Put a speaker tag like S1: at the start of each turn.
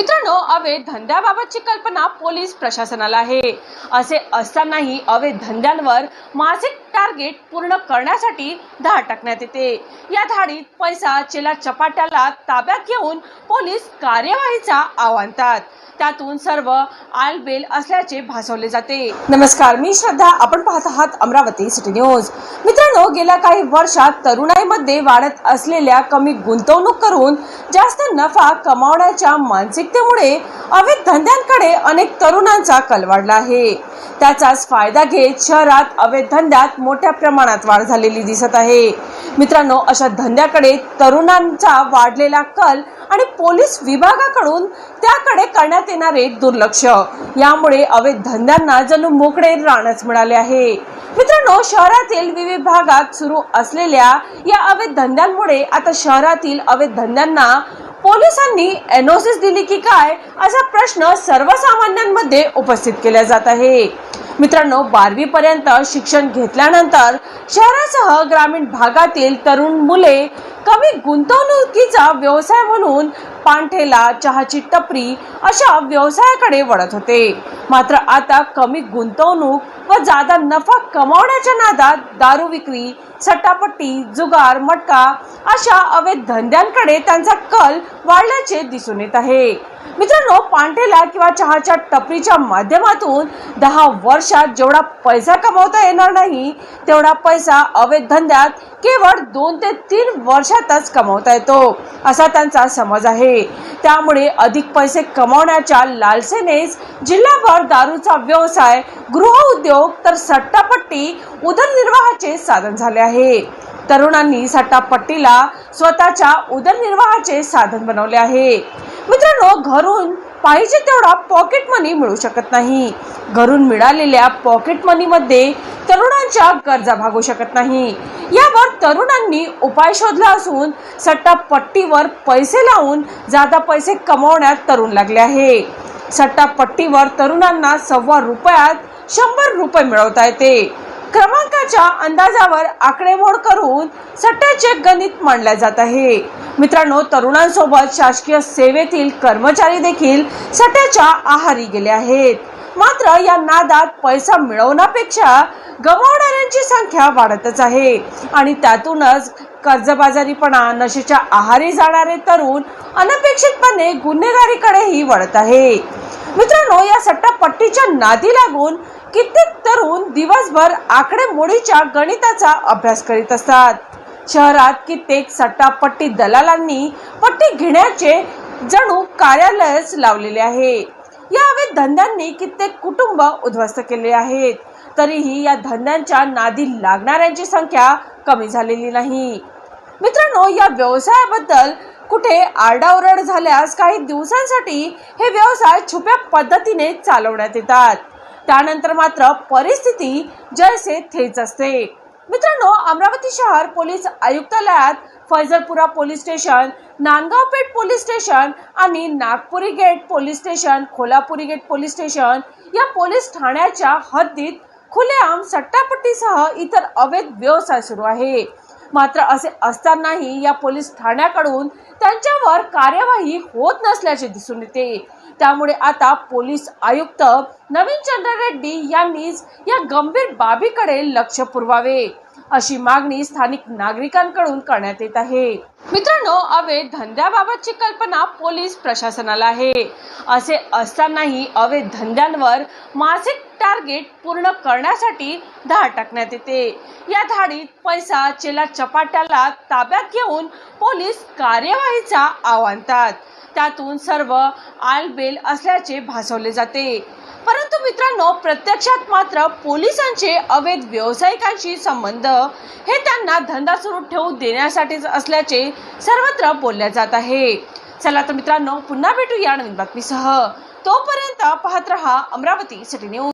S1: मित्रांनो अवैध धंद्याबाबतची कल्पना पोलीस प्रशासनाला आहे. असे असतानाही अवैध धंद्यांवर मासिक टार्गेट पूर्ण करण्यासाठी धाड टाकण्यात येते. या धाडीत पैसा चेला चपाट्याला ताब्यात घेऊन पोलीस कार्यवाहीचा आव्हानतात. त्यातून सर्व आलबेल असल्याचे भासवले जाते. नमस्कार मी श्रद्धा. आपण पाहत आहात अमरावती सिटी न्यूज. मित्रांनो गेल्या काही वर्षात तरुणाईमध्ये वाढत असलेल्या कमी गुंतवणूक करून जास्त नफा कमावण्याच्या मानसिकतेमुळे अवैध धंद्यांकडे अनेक तरुणांचा कल वाढला आहे. त्याचाच फायदा घेत शहरात अवैध धंद्यात मोठ्या प्रमाणात वाढ झालेली दिसत आहे. मित्रांनो अशा धंद्याकडे तरुणांचा वाढलेला कल आणि पोलीस विभागाकडून त्याकडे करण्यात येणारे दुर्लक्ष. यामुळे अवैध धंद्यांना जणू मोकळे रानच मिळाले आहे. मित्रांनो शहरातील विविध भागात सुरू असलेल्या या अवैध धंद्यांमुळे आता शहरातील अवैध धंद्यांना पोलिसांनी एनओसीस दिली की काय असा प्रश्न सर्वसामान्यांमध्ये उपस्थित केला जात आहे. मित्रांनो बारावी पर्यंत शिक्षण घेतल्यानंतर शहरासह ग्रामीण भागातील तरुण मुले कमी गुंतवणुकीचा व्यवसाय म्हणून पानठेला चहाची टपरी अशा व्यवसायाकडे वळत होते. मात्र आता कमी गुंतवणूक व जादा नफा कमावण्याच्या नादात दारू विक्री सट्टापट्टी जुगार मटका अशा अवैध धंद्यांकडे त्यांचा कल वाढल्याचे दिसून येत आहे. मित्रांनो पांठेला किंवा चहाच्या टपरीच्या माध्यमातून दहा वर्षात जेवढा पैसा कमावता येणार नाही तेवढा पैसा अवैध धंद्यात केवळ दोन ते तीन वर्षातच कमावता येतो असा त्यांचा समज आहे. त्यामुळे अधिक पैसे कमावण्याच्या लालसेनेच जिल्हाभर दारूचा व्यवसाय गृहउद्योग तर सट्टापट्टी उदरनिर्वाहाचे साधन झाले आहे. तरुणांनी सट्टापट्टीला स्वतःच्या उदरनिर्वाहाचे साधन बनवले आहे. मित्रांनो घरून पाहिजे तेवढा पॉकेट मनी मिळू शकत नाही. घरून मिळालेल्या पॉकेट मनीमध्ये तरुणांच्या गरजा भागू शकत नाही. यावर तरुणांनी उपाय शोधला असून सट्टापट्टीवर पैसे लावून जादा पैसे कमवण्यात तरुण लागले आहे. सट्टापट्टीवर तरुणांना सव्वा रुपयात शंभर रुपये मिळवता येते. क्रमांकाच्या अंदाजावर आकडेमोड करून सट्ट्याचे गणित मांडले जात आहे. मित्रांनो तरुणांसोबत शासकीय सेवेतील कर्मचारी देखील सट्ट्याच्या आहारी गेले आहेत. मात्र या नादात पैसा मिळवण्यापेक्षा गमावणाऱ्यांची संख्या वाढतच आहे आणि त्यातूनच कर्जबाजारीपणा नशेच्या आहारी जाणारे तरुण अनपेक्षितपणे गुन्हेगारीकडेही वळत आहे. मित्रांनो या सट्टापट्टीच्या नादी लागून कित्येक तरुण दिवसभर आकडेमोडीच्या गणिताचा अभ्यास करीत असतात. शहरात कित्येक सट्टापट्टी दलालांनी पट्टी घेण्याचे जणू कार्यालयच लावलेले आहे. या अवैध धंद्यांनी कित्येक कुटुंब उद्ध्वस्त केले आहेत. तरीही या धंद्यांच्या नादी लागणाऱ्यांची संख्या कमी झालेली नाही. मित्रांनो या व्यवसायाबद्दल कुठे आरडाओरड झाल्यास काही दिवसांसाठी हे व्यवसाय छुप्या पद्धतीने चालवण्यात येतात. त्यानंतर मात्र परिस्थिती जैसे थेच असते. मित्रांनो अमरावती शहर पोलीस आयुक्तालयात Faizalpura police station Nandgaon Peth police station आणि Nagpuri gate police station Kolhapuri gate police station या पोलीस ठाण्याच्या हद्दीत खुलेआम सट्टापट्टीसह इतर अवैध व्यवसाय सुरू आहे. मात्र असे असतानाही या पोलीस ठाण्याकडून त्यांच्यावर कार्यवाही होत नसल्याचे दिसून येते. त्यामुळे आता पोलीस आयुक्त नवीन चंद्र रेड्डी यांनीच या गंभीर बाबीकडे लक्ष पुरवावे. अशी मागणी स्थानिक नागरिकांकडून करण्यात येत आहे. मित्रांनो अवैध धंद्याबाबतची कल्पना पोलीस प्रशासनाला आहे. असे असतानाही अवैध धंद्यांवर मासिक टार्गेट पूर्ण करण्यासाठी धाड टाकण्यात येते. या धाडीत पैसा चेला चपाट्याला ताब्यात घेऊन पोलीस कार्यवाहीचा आव्हानतात त्यातून सर्व आलबेल असल्याचे भासवले जाते. परंतु मित्रांनो प्रत्यक्षात मात्र पोलिसांचे अवैध व्यावसायिकांशी संबंध हे त्यांना धंदा सुरू ठेवू देण्यासाठीच असल्याचे सर्वत्र बोलल्या जात आहे. चला तर मित्रांनो पुन्हा भेटूया नवीन बातमीसह. तोपर्यंत पाहत रहा अमरावती सिटी न्यूज.